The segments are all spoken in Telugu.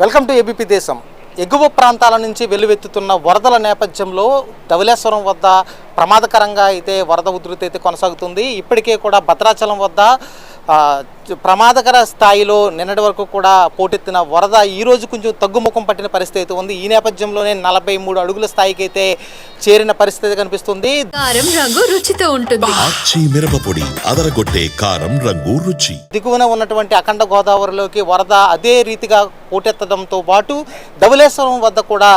వెల్కమ్ టు ఏబీపీ దేశం. ఎగువ ప్రాంతాల నుంచి వెల్లువెత్తుతున్న వరదల నేపథ్యంలో ధవలేశ్వరం వద్ద ప్రమాదకరంగా అయితే వరద ఉధృతి అయితే కొనసాగుతుంది. ఇప్పటికే కూడా భద్రాచలం వద్ద ప్రమాదకర స్థాయిలో నిన్నటి వరకు కూడా పోటెత్తిన వరద ఈ రోజు కొంచెం తగ్గుముఖం పట్టిన పరిస్థితి అయితే ఉంది. ఈ నేపథ్యంలోనే నలభై మూడు అడుగుల స్థాయికి అయితే చేరిన పరిస్థితి కనిపిస్తుంది. కారం రంగు రుచితో ఉంటుంది. ఆచి మిరపపొడి అదరగొట్టే కారం రంగు రుచి. దిగువన ఉన్నటువంటి అఖండ గోదావరిలోకి వరద అదే రీతిగా పోటెత్తడంతో పాటు ధవలేశ్వరం వద్ద కూడా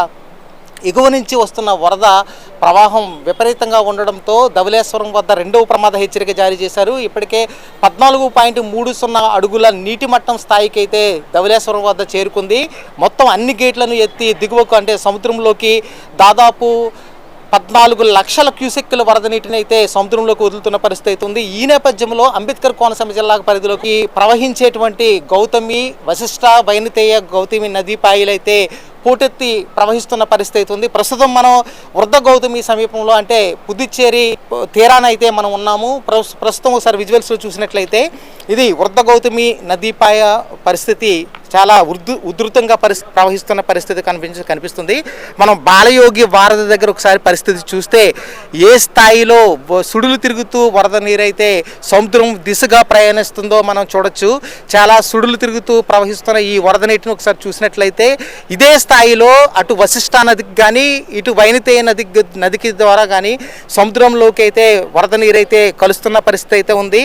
ఎగువ నుంచి వస్తున్న వరద ప్రవాహం విపరీతంగా ఉండడంతో ధవలేశ్వరం వద్ద రెండవ ప్రమాద హెచ్చరిక జారీ చేశారు. ఇప్పటికే పద్నాలుగు పాయింట్ మూడు సున్నా అడుగుల నీటి మట్టం స్థాయికి అయితే ధవలేశ్వరం వద్ద చేరుకుంది. మొత్తం అన్ని గేట్లను ఎత్తి దిగువకు అంటే సముద్రంలోకి దాదాపు పద్నాలుగు లక్షల క్యూసెక్కుల వరద నీటిని అయితే సముద్రంలోకి వదులుతున్న పరిస్థితి అయితే ఉంది. ఈ నేపథ్యంలో అంబేద్కర్ కోనసీమ జిల్లా పరిధిలోకి ప్రవహించేటువంటి గౌతమి వశిష్ట వైనతేయ గౌతమి నదీ పాయలైతే పోటెత్తి ప్రవహిస్తున్న పరిస్థితి అయితే ఉంది. ప్రస్తుతం మనం వృద్ధ గౌతమి సమీపంలో అంటే పుదుచ్చేరి తీరానైతే మనం ఉన్నాము. ప్రస్తుతం ఒకసారి విజువల్స్లో చూసినట్లయితే ఇది వృద్ధ గౌతమి నదీపాయ పరిస్థితి చాలా ఉధృ ఉధృతంగా పరిస్థి ప్రవహిస్తున్న పరిస్థితి కనిపించ కనిపిస్తుంది. మనం బాలయోగి వారధి దగ్గర ఒకసారి పరిస్థితి చూస్తే ఏ స్థాయిలో సుడులు తిరుగుతూ వరద నీరైతే సముద్రం దిశగా ప్రయాణిస్తుందో మనం చూడొచ్చు. చాలా సుడులు తిరుగుతూ ప్రవహిస్తున్న ఈ వరద నీటిని ఒకసారి చూసినట్లయితే ఇదే స్థాయిలో అటు వశిష్ఠ నదికి కానీ ఇటు వైనతేయ నది నదికి ద్వారా కానీ సముద్రంలోకి అయితే వరద నీరైతే కలుస్తున్న పరిస్థితి అయితే ఉంది.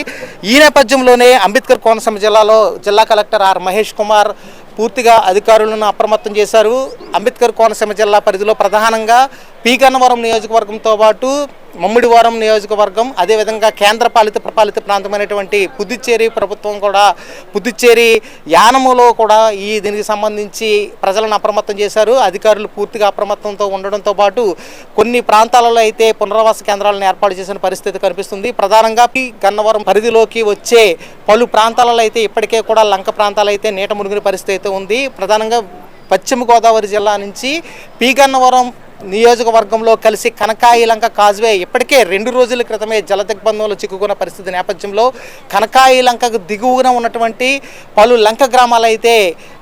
ఈ నేపథ్యంలోనే అంబేద్కర్ కోనసీమ జిల్లాలో జిల్లా కలెక్టర్ ఆర్ మహేష్ కుమార్ పూర్తిగా అధికారులను అప్రమత్తం చేశారు. అంబేద్కర్ కోనసీమ జిల్లా పరిధిలో ప్రధానంగా పీకన్నవరం నియోజకవర్గంతో పాటు మమ్మిడివరం నియోజకవర్గం అదేవిధంగా కేంద్ర పాలిత ప్రపాలిత ప్రాంతమైనటువంటి పుదుచ్చేరి ప్రభుత్వం కూడా పుదుచ్చేరి యానములో కూడా ఈ దీనికి సంబంధించి ప్రజలను అప్రమత్తం చేశారు. అధికారులు పూర్తిగా అప్రమత్తంతో ఉండడంతో పాటు కొన్ని ప్రాంతాలలో అయితే పునరావాస కేంద్రాలను ఏర్పాటు చేసిన పరిస్థితి కనిపిస్తుంది. ప్రధానంగా పి గన్నవరం పరిధిలోకి వచ్చే పలు ప్రాంతాలలో అయితే ఇప్పటికే కూడా లంక ప్రాంతాలు అయితే నీట మునిగిన పరిస్థితి అయితే ఉంది. ప్రధానంగా పశ్చిమ గోదావరి జిల్లా నుంచి పీగన్నవరం నియోజకవర్గంలో కలిసి కనకాయిలంక కాజ్వే ఇప్పటికే రెండు రోజుల క్రితమే జల దిగ్బంధంలో చిక్కుకున్న పరిస్థితి నేపథ్యంలో కనకాయిలంకకు దిగువన ఉన్నటువంటి పలు లంక గ్రామాలు అయితే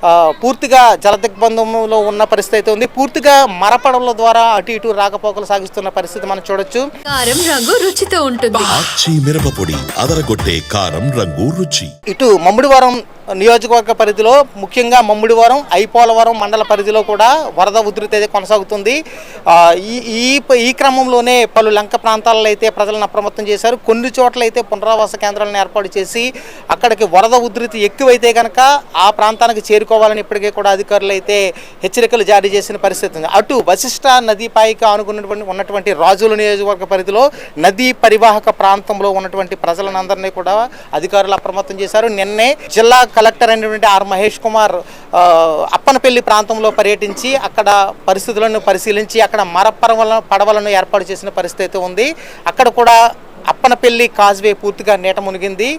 ఆ, పూర్తిగా జల దిగ్బంధంలో ఉన్న పరిస్థితి అయితే ఉంది. పూర్తిగా మరపడవల ద్వారా అటు ఇటు రాకపోకలు సాగిస్తున్న పరిస్థితి మనం చూడొచ్చు. కారం రంగు రుచితో ఉంటుంది. ఆచి మిరపపొడి అదరగొట్టే కారం రంగు రుచి. ఇటు మమ్మిడివరం నియోజకవర్గ పరిధిలో ముఖ్యంగా మమ్మిడివరం ఐపోలవరం మండల పరిధిలో కూడా వరద ఉధృతి అయితే కొనసాగుతుంది. ఈ ఈ ఈ క్రమంలోనే పలు లంక ప్రాంతాలలో అయితే ప్రజలను అప్రమత్తం చేశారు. కొన్ని చోట్ల అయితే పునరావాస కేంద్రాలను ఏర్పాటు చేసి అక్కడికి వరద ఉధృతి ఎక్కువైతే కనుక ఆ ప్రాంతానికి చేరుకోవాలని ఇప్పటికే కూడా అధికారులు అయితే హెచ్చరికలు జారీ చేసిన పరిస్థితి ఉంది. అటు వశిష్ట నదీపాయికి ఆనుకున్నటువంటి ఉన్నటువంటి రాజుల నియోజకవర్గ పరిధిలో నదీ పరివాహక ప్రాంతంలో ఉన్నటువంటి ప్రజలందరినీ కూడా అధికారులు అప్రమత్తం చేశారు. నిన్నే జిల్లా కలెక్టర్ అయినటువంటి ఆర్ మహేష్ కుమార్ అప్పనపల్లి ప్రాంతంలో పర్యటించి అక్కడ పరిస్థితులను పరిశీలించి అక్కడ మరపరవల పడవలను ఏర్పాటు చేసిన పరిస్థితి అయితే ఉంది. అక్కడ కూడా అప్పనపల్లి కాజ్వే పూర్తిగా నీట మునిగింది.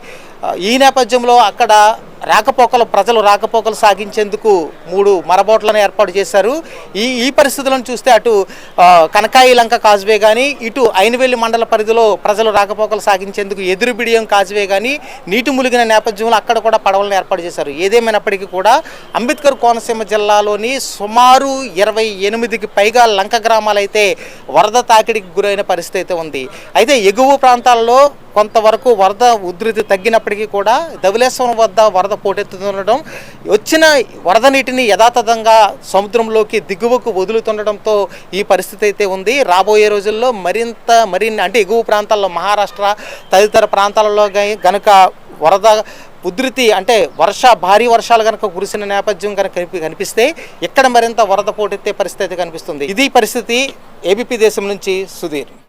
ఈ నేపథ్యంలో అక్కడ రాకపోకలు ప్రజలు రాకపోకలు సాగించేందుకు మూడు మరబోట్లను ఏర్పాటు చేశారు. ఈ ఈ పరిస్థితులను చూస్తే అటు కనకాయి లంక కాజ్వే కానీ ఇటు ఐనవెల్లి మండల పరిధిలో ప్రజలు రాకపోకలు సాగించేందుకు ఎదురు బిడియం కాజ్వే కానీ నీటి ములిగిన నేపథ్యంలో అక్కడ కూడా పడవలను ఏర్పాటు చేశారు. ఏదేమైనప్పటికీ కూడా అంబేద్కర్ కోనసీమ జిల్లాలోని సుమారు ఇరవై ఎనిమిదికి పైగా లంక గ్రామాలైతే వరద తాకిడికి గురైన పరిస్థితి అయితే ఉంది. అయితే ఎగువ ప్రాంతాల్లో కొంతవరకు వరద ఉధృతి తగ్గినప్పటికీ కూడా ధవలేశ్వరం వద్ద వరద పోటెత్తుతుండడం వచ్చిన వరద నీటిని యథాతథంగా సముద్రంలోకి దిగువకు వదులుతుండడంతో ఈ పరిస్థితి అయితే ఉంది. రాబోయే రోజుల్లో మరింత మరిన్ని అంటే ఎగువ ప్రాంతాల్లో మహారాష్ట్ర తదితర ప్రాంతాలలో కనుక గనుక వరద ఉధృతి అంటే వర్ష భారీ వర్షాలు కనుక కురిసిన నేపథ్యం కనుక కనిపి- కనిపిస్తే ఇక్కడ మరింత వరద పోటెత్తే పరిస్థితి అయితే కనిపిస్తుంది. ఇది పరిస్థితి ఏబీపీ దేశం నుంచి సుధీర్.